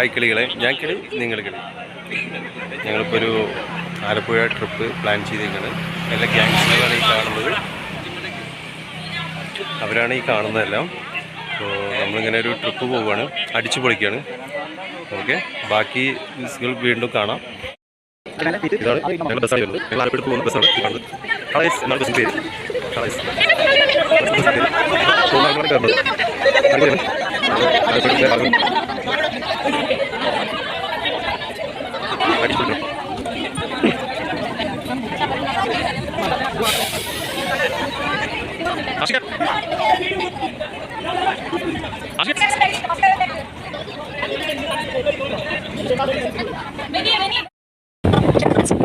Hi കിളികളെ ഞാൻ കിളി നിങ്ങൾ കിളി. ഞങ്ങളിപ്പോൾ ഒരു ആലപ്പുഴ ട്രിപ്പ് പ്ലാൻ ചെയ്തേക്കാണ് എല്ലാ ഗ്യാങ്സ്റ്ററാണ് ഈ കാണുന്നത്. അവരാണ് ഈ കാണുന്നതെല്ലാം. അപ്പോൾ നമ്മളിങ്ങനെ ഒരു ട്രിപ്പ് പോവുകയാണ് അടിച്ചു പൊളിക്കുകയാണ് ഓക്കെ? ബാക്കി ന്യൂസുകൾ വീണ്ടും കാണാം. ഇതാണ് ആലപ്പുഴ ബസ്സാണ് ആലപ്പുഴ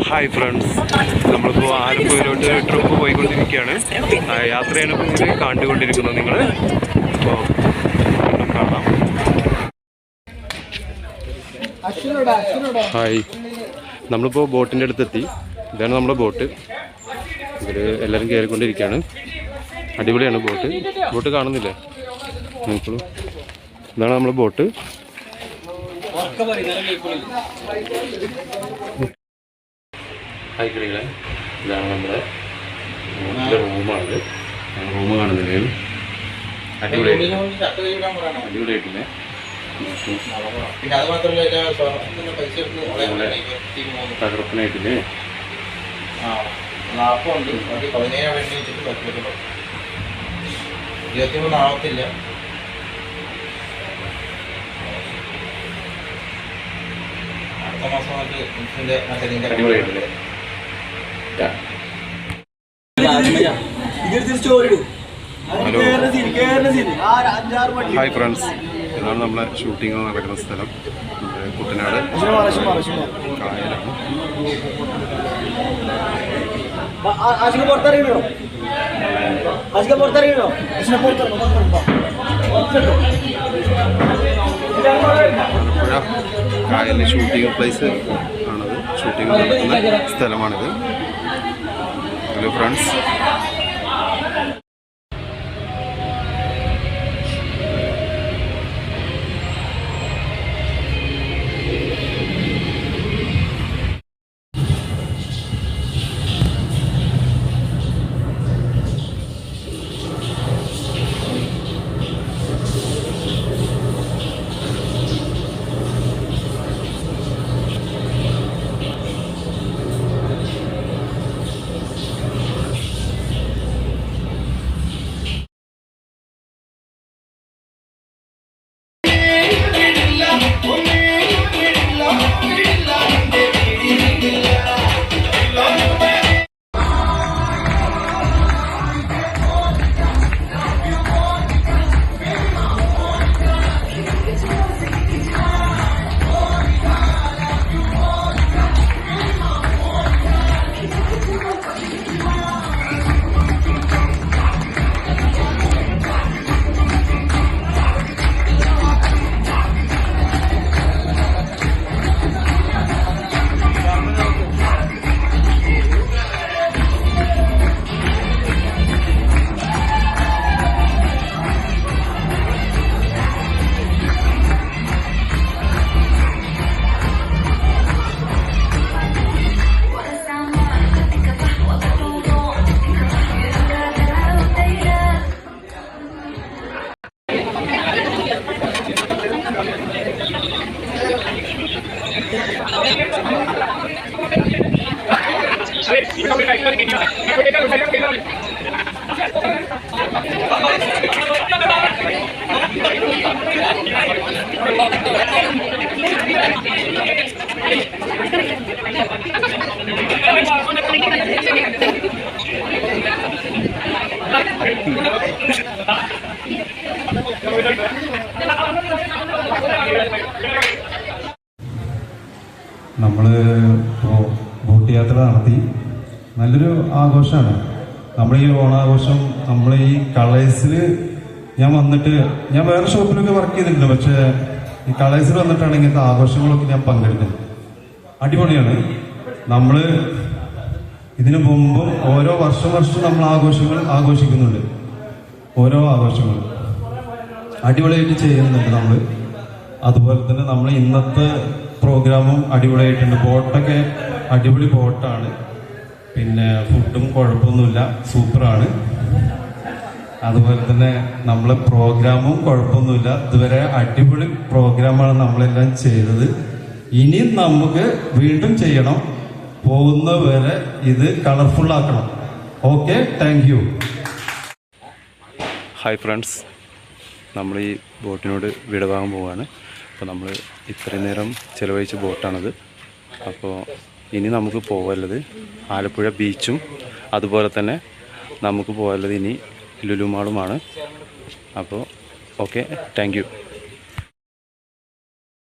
ഹായ് ഫ്രണ്ട്സ്. നമ്മളിപ്പോൾ ആലപ്പുഴയിലോട്ട് ട്രിപ്പ് പോയിക്കൊണ്ടിരിക്കുകയാണ്. യാത്രയാണ് കണ്ടുകൊണ്ടിരിക്കുന്നത് നിങ്ങൾ അപ്പോൾ വീണ്ടും കാണാം ഹായ്. നമ്മളിപ്പോൾ ബോട്ടിന്റെ അടുത്തെത്തി. ഇതാണ് നമ്മുടെ ബോട്ട്. ഇതിൽ എല്ലാവരും കയറിക്കൊണ്ടിരിക്കുകയാണ് അടിപൊളിയാണ് ബോട്ട്. ബോട്ട് കാണുന്നില്ലേ? ഇതാണ് നമ്മുടെ ബോട്ട്. ഹായ് കിളികളെ ഇതാണ് നമ്മുടെ ബോട്ടിന്റെ റൂമാണിത് റൂം കാണുന്നില്ലേ? അടിപൊളിയായിട്ട്. അടിപൊളിയായിട്ടില്ലേ. പിന്നെ അത് മാത്രമല്ല പൈസ തകർപ്പനായിട്ടില്ലേ? ആ നാൽപ്പുണ്ട് അത് പതിനേഴ് വേണ്ടി വെച്ചിട്ട് പറ്റുമല്ലോ ഇരുപത്തി മൂന്ന് ആവത്തില്ല. അടുത്ത മാസം മറ്റേ ഇതിന്റെ മറ്റേ ഇതിന്റെ അടിപൊളിയായിട്ടില്ലേ ഹലോ. ഹായ് ഫ്രണ്ട്സ് ഇതാണ് നമ്മളെ ഷൂട്ടിംഗ് നടക്കുന്ന സ്ഥലം. കുട്ടനാട്. കായലാണ് ഷൂട്ടിംഗ് പ്ലേസ് ആണത്. ഷൂട്ടിംഗ് നടക്കുന്ന സ്ഥലമാണിത്. ഹലോ ഫ്രണ്ട്സ് നമ്മൾ ഇപ്പോൾ ബോട്ട് യാത്ര നടത്തി. നല്ലൊരു ആഘോഷമാണ്. നമ്മൾ ഈ ഓണാഘോഷം നമ്മൾ ഈ കളേഴ്സിൽ ഞാൻ വന്നിട്ട് ഞാൻ വേറെ ഷോപ്പിലൊക്കെ വർക്ക് ചെയ്തിട്ടുണ്ട് പക്ഷേ ഈ കളേഴ്സിൽ വന്നിട്ടാണ് ഇങ്ങനത്തെ ആഘോഷങ്ങളൊക്കെ ഞാൻ പങ്കെടുക്കുന്നത്. അടിപൊളിയാണ്. നമ്മൾ ഇതിനു മുമ്പും ഓരോ വർഷം വർഷം നമ്മൾ ആഘോഷങ്ങൾ ആഘോഷിക്കുന്നുണ്ട്. ഓരോ ആഘോഷങ്ങൾ. അടിപൊളിയായിട്ട് ചെയ്യുന്നുണ്ട് നമ്മൾ അതുപോലെ തന്നെ നമ്മൾ ഇന്നത്തെ പ്രോഗ്രാമും അടിപൊളിയായിട്ടുണ്ട്. ബോട്ടൊക്കെ അടിപൊളി ബോട്ടാണ്. പിന്നെ ഫുഡും കുഴപ്പമൊന്നുമില്ല. സൂപ്പറാണ്. അതുപോലെ തന്നെ നമ്മളെ പ്രോഗ്രാമും കുഴപ്പമൊന്നുമില്ല. ഇതുവരെ അടിപൊളി പ്രോഗ്രാമാണ് നമ്മളെല്ലാം ചെയ്തത്. ഇനി നമുക്ക് വീണ്ടും ചെയ്യണം. പോകുന്ന വരെ ഇത് കളർഫുൾ ആക്കണം. Okay thank you hi friends നമ്മൾ ഈ ബോട്ടിനോട് വിടവാങ്ങാൻ പോവുകയാണ് അപ്പോൾ നമ്മൾ ഇത്രയും നേരം ചിലവഴിച്ച ബോട്ടാണത്. അപ്പോൾ ഇനി നമുക്ക് പോകാനുള്ളത് ആലപ്പുഴ ബീച്ചും അതുപോലെ തന്നെ നമുക്ക് പോകാനുള്ളത് ഇനി ലുലുമാളുമാണ്. അപ്പോൾ ഓക്കെ താങ്ക്